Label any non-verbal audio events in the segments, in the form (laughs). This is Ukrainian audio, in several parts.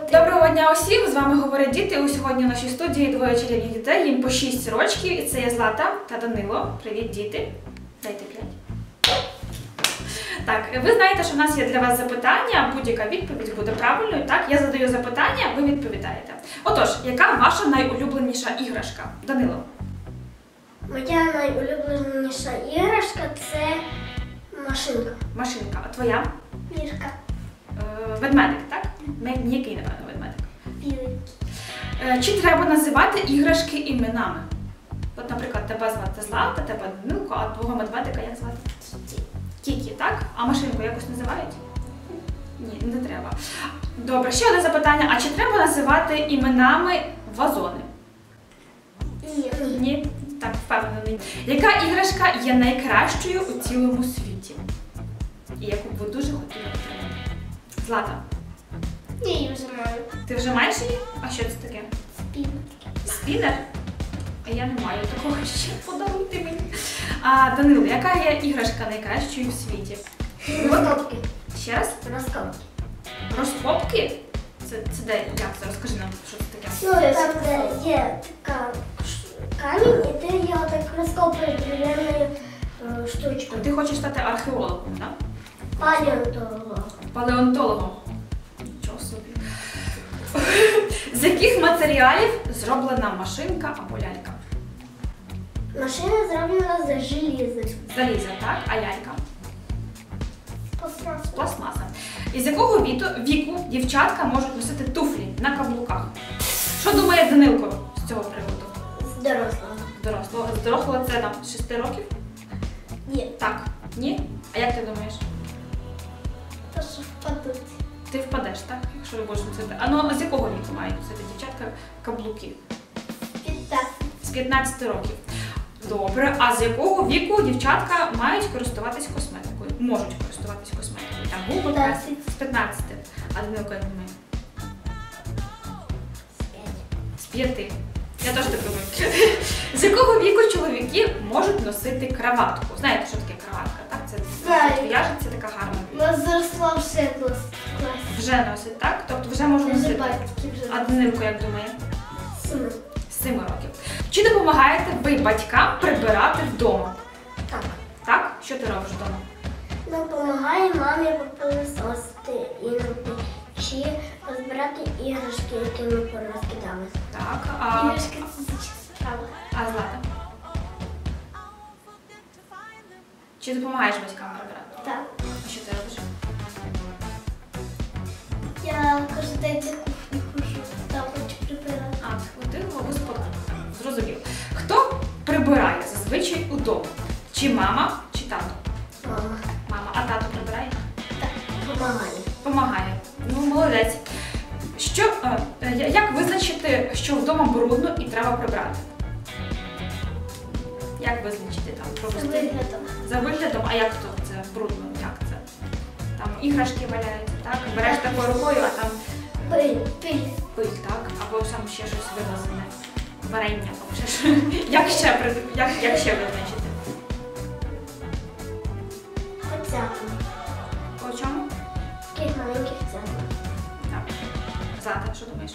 Доброго дня усім! З вами говорять діти. У сьогодні в нашій студії двоє чарівних дітей. Їм по 6 років. І це є Злата та Данило. Привіт, діти. Дайте п'ять. Так, ви знаєте, що в нас є для вас запитання. Будь-яка відповідь буде правильною. Так, я задаю запитання, ви відповідаєте. Отож, яка ваша найулюбленіша іграшка? Данило. Моя найулюбленіша іграшка це машинка. Машинка. А твоя? Мішка. Е, ведмедик, так? Напевно, ведмедик. Біленький. Е, Чи треба називати іграшки іменами? От, наприклад, тебе звати Злата, тебе Данилко, а твого медведика як звати? Кікі, так? А машинку якось називають? Ні, не треба. Добре, ще одне запитання. А чи треба називати іменами вазони? Ні. Ні, так, впевнено, ні. Яка іграшка є найкращою у цілому світі? І яку б ви дуже хотіли отримати? Злата, її вже маю. ти вже маєш її? А що це таке? Спін. Спінер? А я не маю такого (laughs) ще подаруйте мені. А Данило, яка є іграшка найкращою в світі? Розкопки. Ще раз? Розкопки. Розкопки? Це, це де? Як це? Розкажи нам, що це таке. Ну, там, де є така камінь, і ти його так розкопуєш дерев'яною е, штучкою. Ти хочеш стати археологом, так? Палеонтолог. Палеонтологом. Нічого яких матеріалів зроблена машинка або лялька? Машина зроблена з желіза. Заліза, так? А лялька? Пластмас. Пластмаса. Із якого віку, віку дівчатка можуть носити туфлі на каблуках? Що думає Данилко з цього приводу? З дорослого. Дорослого. З дорослого це там з 6 років? Ні. Так. Ні? А як ти думаєш? То що впадуть. Ти впадеш, так? Якщо ви будеш носити. А ну а з якого віку мають носити дівчатка каблуки? Підтас. З 15 років. Добре, а з якого віку дівчатка мають користуватись косметикою? Можуть користуватись косметикою. Там губи, 15. з 15. А Данилко як думає? З 5. Я теж так думаю. (laughs) З якого віку чоловіки можуть носити краватку? Знаєте, що таке краватка? Так, це в'яжеться така гарна. У нас зросла клас. Вже носить, так? Тобто вже можна Вже носити. батьки вже. А Данилко як думає? З 7 років. Чи допомагаєте ви батькам прибирати вдома? Так. Так? Що ти робиш вдома? Допомагає мамі попилисосити іноді чи розбирати іграшки, які ми порозкидали. Так. А, Іграшки це справа. а Злата? Чи допомагаєш батькам прибирати? Я кожен день за там хочу прибирати. А, ти господар. Зрозумів. Хто прибирає зазвичай удома? Чи мама, чи тато? Мама. Мама, а тато прибирає? Так, допомагає. Помагає. Ну, молодець. Що, е, е, як визначити, що вдома брудно і треба прибрати? Як визначити там? Провести? виглядом. За виглядом, а як то це брудно? Як це? Там іграшки валяються, так? Береш такою рукою, а там Пиль, пиль. пиль, так? Або там ще щось вивезене. Варення або ще щось. (laughs) Як ще, при- як, як ще визначити? Оцяка. По чому? Таких маленьких цяток. Так. Злата, що думаєш?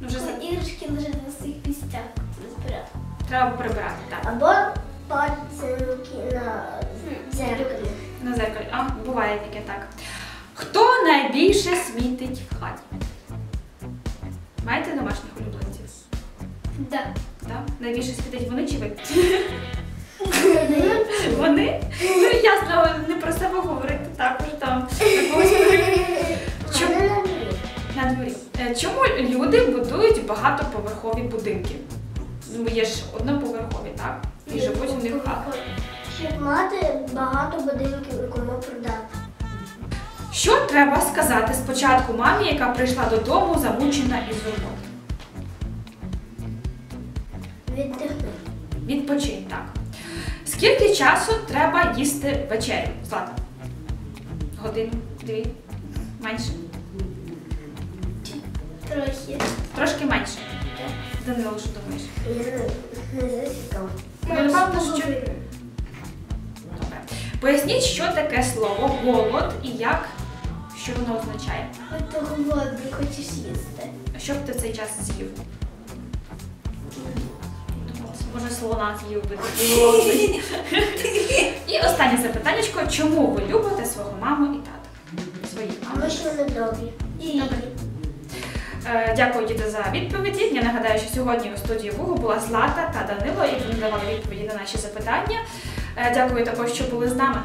Ну, вже за- Іграшки лежать на своїх місцях розбирати. треба прибирати, так. Або пальцинки на дзеркалі. На зеркалі. А, буває таке так. Хто найбільше смітить в хаті? Маєте домашніх улюбленців? Да. Так? Найбільше смітить вони чи ви? Вони? Ну ясно, не про себе говорити також там. Чому? На дворі. Е, Чому люди будують багатоповерхові будинки? Ну, є ж одноповерхові, так? І живуть у них а Щоб мати багато Що треба сказати спочатку мамі, яка прийшла додому замучена із роботи? Віддихни. Відпочинь, так. Скільки часу треба їсти вечерю? Злата? Годину, дві, менше? Трохи. Трошки менше. Данило, що думаєш? Я не, засікала. Ну, напевно, що- Добре. Поясніть, що таке слово голод і як Що воно означає? Ти голодний, хочеш їсти. Що б ти в цей час з'їв? Може, слона з'їв би. (laughs) І останнє запитаннячко. Чому ви любите свого маму і тата? Своїх мам. Що добрі. Добрі. Е, Дякую, діти, за відповіді. Я нагадаю, що сьогодні у студії Вугу була Злата та Данило, які давали відповіді на наші запитання. Е, Дякую також, що були з нами.